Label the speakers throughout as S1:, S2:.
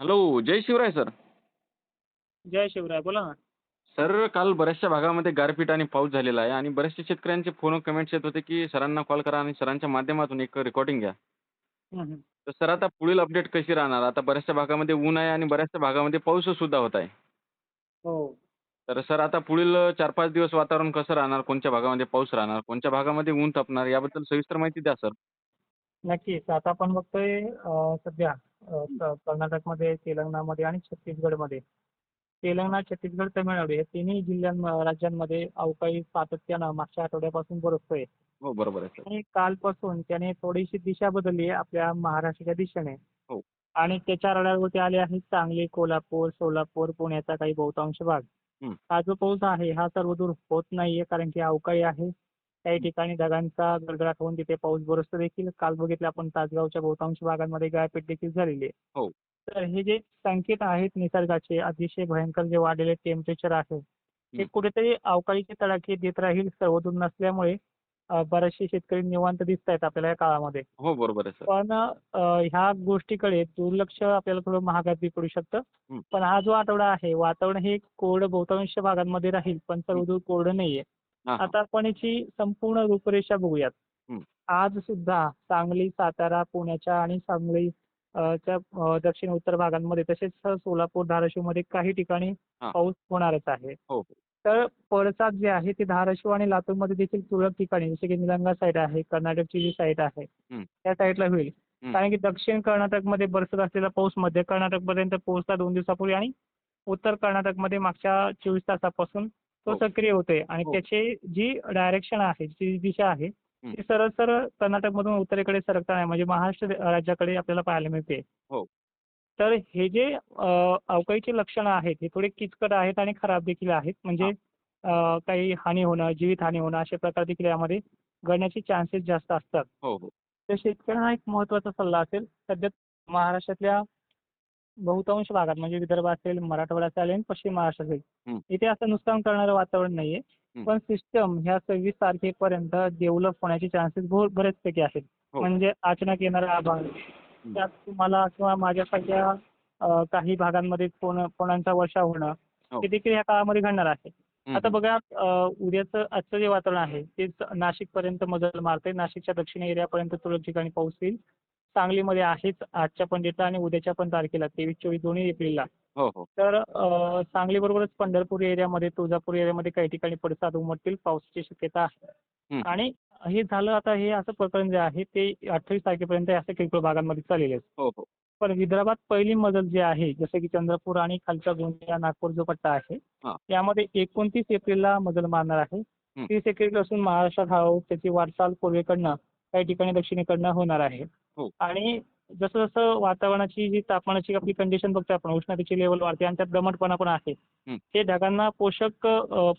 S1: Hello जय Shivray sir.
S2: जय शिवराय बोला ना.
S1: सर काल बऱ्याचशा भागामध्ये गारपीट आणि पाऊस झालेला आहे आणि बऱ्याचशा शेतकऱ्यांचे फोन कमेंट्स येत होते की सरांना कॉल करा आणि सरांच्या माध्यमातून एक रेकॉर्डिंग घ्या. तर सर आता पुढील अपडेट कशी राहणार? आता बऱ्याचशा भागामध्ये ऊन आहे आणि बऱ्याचशा भागामध्ये पाऊस सुद्धा होत आहे.
S2: हो.
S1: तर सर आता पुढील चार पाच दिवस वातावरण कसं राहणार? कोणत्या भागामध्ये पाऊस राहणार? कोणत्या भागामध्ये ऊन तापणार? याबद्दल सविस्तर माहिती द्या सर.
S2: नक्कीच. आता आपण बघतोय सध्या कर्नाटकमध्ये तेलंगणामध्ये आणि छत्तीसगडमध्ये. तेलंगणा छत्तीसगड तमिळनाडू या तिन्ही जिल्ह्यां राज्यांमध्ये अवकाळी सातत्यानं मागच्या आठवड्यापासून बरसतोय.
S1: हो बरोबर आहे
S2: आणि कालपासून त्याने थोडीशी दिशा बदलली आहे आपल्या महाराष्ट्राच्या दिशेने.
S1: हो.
S2: आणि त्याच्या रडारवरती आले आहेत सांगली कोल्हापूर सोलापूर पुण्याचा काही बहुतांश भाग.
S1: हं.
S2: हा जो पाऊस आहे हा सर्वदूर होत नाहीये कारण की अवकाळी आहे. काही ठिकाणी ढगांचा गडगडाट होऊन तिथे पाऊस बरसतो देखील काल बघितलं आपण तासगावच्या बहुतांश भागांमध्ये गारपीट देखील झालेली आहे
S1: हो.
S2: तर हे जे संकेत आहेत निसर्गाचे अतिशय भयंकर जे वाढलेले टेम्परेचर आहे ते. कुठेतरी अवकाळीचे तडाखे देत राहील सर्वदूर नसल्यामुळे बरेचसे शेतकरी निवांत दिसत आहेत आपल्याला या काळामध्ये
S1: हो बरोबर आहे सर
S2: पण ह्या गोष्टीकडे दुर्लक्ष आपल्याला थोडं महागात बी पडू शकतं. पण हा जो आठवडा आहे वातावरण हे कोरडं बहुतांश भागांमध्ये राहील पण सर्वदूर कोरडं नाहीये. आता आपण याची संपूर्ण रूपरेषा बघूयात. आज सुद्धा सांगली सातारा पुण्याच्या आणि सांगली च्या दक्षिण उत्तर भागांमध्ये तसेच सोलापूर धाराशिवमध्ये काही ठिकाणी. पाऊस होणारच आहे
S1: हो हो
S2: तर पडसाद जे आहे ते धाराशिव आणि लातूरमध्ये देखील तुरळक ठिकाणी जसे की निलंगा साईड आहे कर्नाटकची जी साईड आहे. त्या साईडला होईल. कारण की दक्षिण कर्नाटकमध्ये बरसत असलेला पाऊस मध्य कर्नाटकपर्यंत पोहोचला दोन दिवसापूर्वी आणि उत्तर कर्नाटकमध्ये मागच्या चोवीस तासापासून तो
S1: हो.
S2: सक्रिय होतोय आणि
S1: हो.
S2: त्याची जी डायरेक्शन आहे जी दिशा आहे. ती सरळ सरळ कर्नाटकमधून उत्तरेकडे सरकताना म्हणजे महाराष्ट्र राज्याकडे आपल्याला पाहायला मिळते
S1: हो.
S2: तर हे जे अवकाळीची लक्षणं आहेत हे थोडे किचकट आहेत आणि खराब देखील आहेत म्हणजे काही हानी होणं जीवितहानी होणं असे प्रकार देखील यामध्ये घडण्याचे चान्सेस जास्त असतात तर शेतकऱ्यांना एक महत्त्वाचा सल्ला असेल सध्या महाराष्ट्रातल्या बहुतांश भागात म्हणजे विदर्भ असेल मराठवाडा असेल आणि पश्चिम महाराष्ट्र असेल. इथे असं नुकसान करणारं वातावरण नाहीये. पण सिस्टम ह्या सव्वीस तारखेपर्यंत डेव्हलप होण्याचे चान्सेस बरेचपैकी आहेत
S1: हो.
S2: म्हणजे अचानक येणारा आभाळ त्यात तुम्हाला किंवा माझ्यासारख्या काही भागांमध्ये फोनांचा वर्षाव होणं
S1: हो.
S2: हे देखील या काळामध्ये घडणार आहे आता. बघा उद्याचं आजचं जे वातावरण आहे ते नाशिक पर्यंत मजल मारते नाशिकच्या दक्षिण एरियापर्यंत तुरळक ठिकाणी पाऊस येईल सांगलीमध्ये आहेच. आजच्या पण डेटा आणि उद्याच्या पण तारखेला तेवीस चोवीस दोन्ही एप्रिलला.
S1: हो हो.
S2: तर अं, सांगलीबरोबरच पंढरपूर एरियामध्ये तुळजापूर एरियामध्ये काही ठिकाणी पडसाद उमटतील पावसाची शक्यता आहे. आणि हे झालं आता हे असं प्रकरण जे आहे ते अठ्ठावीस तारखेपर्यंत असं किरकोळ भागांमध्ये चाललेलं
S1: हो हो.
S2: पण विदर्भात पहिली मजल जी आहे जसं की चंद्रपूर आणि खालचा गोंदिया नागपूर जो पट्टा आहे
S1: हां.
S2: यामध्ये एकोणतीस एप्रिलला मजल मारणार आहे. तीस एप्रिलपासून महाराष्ट्रात हळूहळू त्याची वाटचाल पूर्वेकडनं काही ठिकाणी दक्षिणेकडनं होणार आहे
S1: हो.
S2: आणि जसं जसं वातावरणाची जी तापमानाची आपली कंडिशन बघतो आपण उष्णतेची लेवल वाढते आणि त्यात दमटपणा पण आहे
S1: हं.
S2: ढगांना पोषक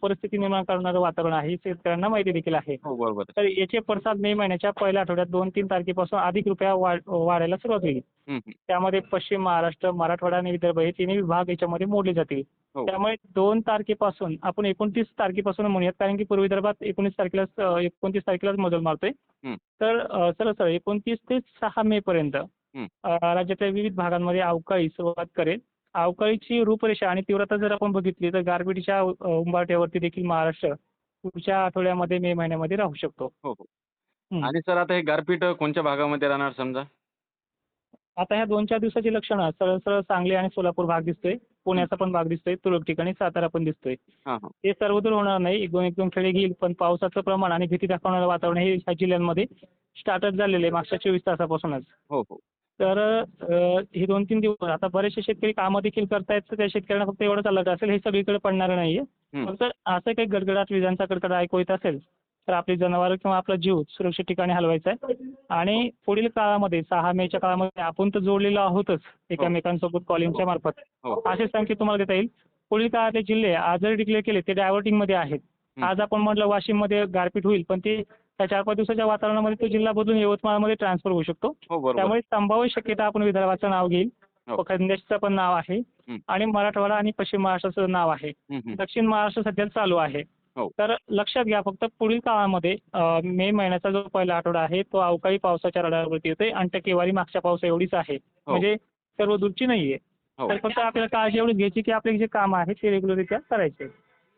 S2: परिस्थिती निर्माण करणारं वातावरण आहे शेतकऱ्यांना माहिती देखील आहे
S1: हो.
S2: तर याचे पडसाद मे महिन्याच्या पहिल्या आठवड्यात दोन तीन तारखेपासून अधिक रुपया वाढ वाढायला सुरुवात होईल त्यामध्ये पश्चिम महाराष्ट्र मराठवाडा आणि विदर्भ हे तिन्ही विभाग याच्यामध्ये मोडले जातील.
S1: हो.
S2: त्यामुळे दोन तारखेपासून आपण एकोणतीस तारखेपासून म्हणूयात कारण की पूर्व विदर्भात एकोणीस तारखेला एकोणतीस तारखेलाच मजल मारतोय. तर अं, सरळ सरळ एकोणतीस ते सहा मे पर्यंत राज्यातल्या विविध भागांमध्ये अवकाळी सुरुवात करेल. अवकाळीची रूपरेषा आणि तीव्रता जर आपण बघितली तर गारपिटीच्या अं, उंबरठ्यावरती देखील महाराष्ट्र पुढच्या आठवड्यामध्ये मे महिन्यामध्ये राहू शकतो.
S1: हो हं. आणि सर आता हे गारपीट कोणत्या भागामध्ये राहणार समजा?
S2: आता ह्या दोन चार दिवसाची लक्षणं सरळ सरळ सांगली आणि सोलापूर भाग दिसतोय. पुण्याचा पण भाग दिसतोय. तुरळक ठिकाणी सातारा पण दिसतोय.
S1: हां
S2: ते सर्वदूर होणार नाही. एक दोन एक दोन घेईल पण पावसाचं प्रमाण आणि भीती दाखवणारं वातावरण हे ह्या जिल्ह्यांमध्ये स्टार्टच झालेलं आहे मागच्या चोवीस तासापासूनच.
S1: हो हो.
S2: तर हे दोन तीन दिवस आता बरेचसे शेतकरी कामं देखील करतायत. तर त्या शेतकऱ्यांना फक्त एवढंच अलर्ट असेल. हे सगळीकडे पडणार नाहीये. फक्त असं काही गडगडाट विजांचा कडकड ऐकू येत असेल तर आपली जनावरं किंवा आपला जीव सुरक्षित ठिकाणी हलवायचा आहे. आणि पुढील काळामध्ये सहा मेच्या काळामध्ये आपण तर जोडलेलो आहोतच एकमेकांसोबत कॉलिंगच्या मार्फत.
S1: हो.
S2: असे संकेत तुम्हाला देता येईल. पुढील काळातले जिल्हे आज जर डिक्लेअर केले ते डायव्हर्टिंगमध्ये आहेत.
S1: हं.
S2: आज आपण म्हटलं वाशिममध्ये गारपीट होईल पण ते त्या चार पाच दिवसाच्या वातावरणामध्ये तो जिल्हा बदलून यवतमाळमध्ये ट्रान्सफर होऊ शकतो.
S1: हो
S2: त्यामुळे संभाव्य शक्यता आपण विदर्भाचं नाव घेईल.
S1: हो.
S2: खंदेशचं पण नाव आहे.
S1: हं.
S2: आणि मराठवाडा आणि पश्चिम महाराष्ट्राचं नाव आहे.
S1: हं, हं.
S2: दक्षिण महाराष्ट्र सध्या चालू आहे.
S1: हो.
S2: तर लक्षात घ्या फक्त पुढील काळामध्ये मे महिन्याचा जो पहिला आठवडा आहे तो अवकाळी पावसाच्या रडारवरती येतोय आणि टक्केवारी मागच्या पावसा एवढीच आहे.
S1: हो.
S2: म्हणजे सर्व दूरची नाहीये.
S1: हो.
S2: तर फक्त आपल्याला काळजी एवढी घ्यायची की आपले जे काम आहे ते रेग्युलरित्या करायचे.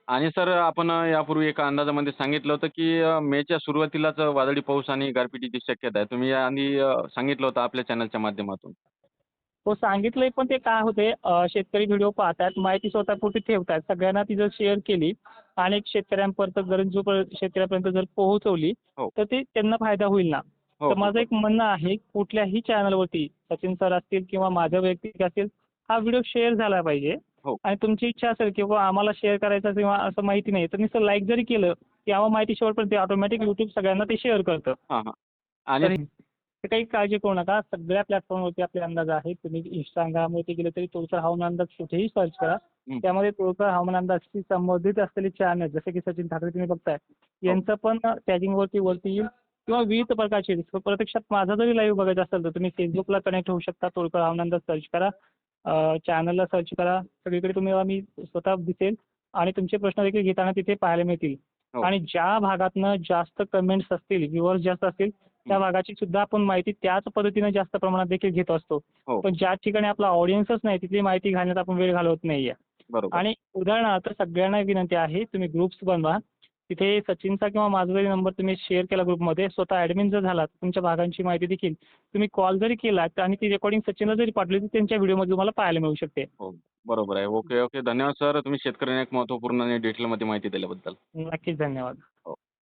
S1: आणि सर आपण यापूर्वी एका अंदाजामध्ये सांगितलं होतं की मेच्या सुरुवातीलाच वादळी पाऊस आणि गारपिटीची शक्यता आहे. तुम्ही याआधी अ, सांगितलं होतं आपल्या चॅनलच्या माध्यमातून.
S2: हो सांगितलंय पण ते काय होते शेतकरी व्हिडिओ पाहतात माहिती स्वतःपुरती ठेवतात. सगळ्यांना ती जर शेअर केली अनेक शेतकऱ्यांपर्यंत गरजू शेतकऱ्यांपर्यंत जर पोहोचवली
S1: हो.
S2: तर ते त्यांना फायदा होईल ना?
S1: हो
S2: तर माझं एक म्हणणं आहे कुठल्याही चॅनलवरती सचिन सर असतील किंवा माझं वैयक्तिक असेल हा व्हिडिओ शेअर झाला पाहिजे.
S1: हो.
S2: आणि तुमची इच्छा असेल किंवा आम्हाला शेअर करायचा किंवा असं माहिती नाही तर नुसतं लाईक जरी केलं की आम्हाला माहिती शेवटपर्यंत ऑटोमॅटिक युट्यूब सगळ्यांना ते शेअर करतं.
S1: हां हां.
S2: तर
S1: आणि
S2: ते काही काळजी करू नका. सगळ्या प्लॅटफॉर्मवरती आपले अंदाज आहेत. तुम्ही इंस्टाग्रामवरती गेले तरी तुळकर हवामान अंदाज कुठेही सर्च करा.
S1: हं.
S2: त्यामध्ये तुळकर हवामान अंदाजशी संबंधित असलेले चॅनल जसे की सचिन ठाकरे तुम्ही बघताय यांचं पण टॅगिंगवरती वरती येईल. किंवा विविध प्रकारचे. प्रत्यक्षात माझा जरी लाईव्ह बघायचा असेल तर तुम्ही फेसबुकला कनेक्ट होऊ शकता. तुळकर हवामान अंदाज सर्च करा. चॅनलला सर्च करा. सगळीकडे तुम्हाला मी स्वतः दिसेल. आणि तुमचे प्रश्न देखील घेताना तिथे पाहायला मिळतील.
S1: हो.
S2: आणि ज्या भागातनं जास्त कमेंट्स असतील व्ह्युअर्स जास्त असतील त्या भागाची सुद्धा आपण माहिती त्याच पद्धतीने जास्त प्रमाणात देखील घेत असतो.
S1: हो.
S2: पण ज्या ठिकाणी आपला ऑडियन्सच नाही तिथली माहिती घालण्यात आपण वेळ घालवत नाहीये.
S1: बरोबर.
S2: आणि उदाहरणार्थ सगळ्यांना विनंती आहे तुम्ही ग्रुप्स बनवा. तिथे सचिनचा किंवा माझा जरी नंबर तुम्ही शेअर केला ग्रुपमध्ये स्वतः ॲडमिन जर झालात तुमच्या भागांची माहिती देखील तुम्ही कॉल जरी केलात आणि ती रेकॉर्डिंग सचिनला जरी पाठवली तर त्यांच्या व्हिडिओमध्ये तुम्हाला पाहायला मिळू शकते.
S1: बरोबर आहे. ओके ओके धन्यवाद सर तुम्ही शेतकऱ्यांना एक महत्त्वपूर्ण आणि डिटेलमध्ये माहिती दिल्याबद्दल.
S2: नक्कीच धन्यवाद.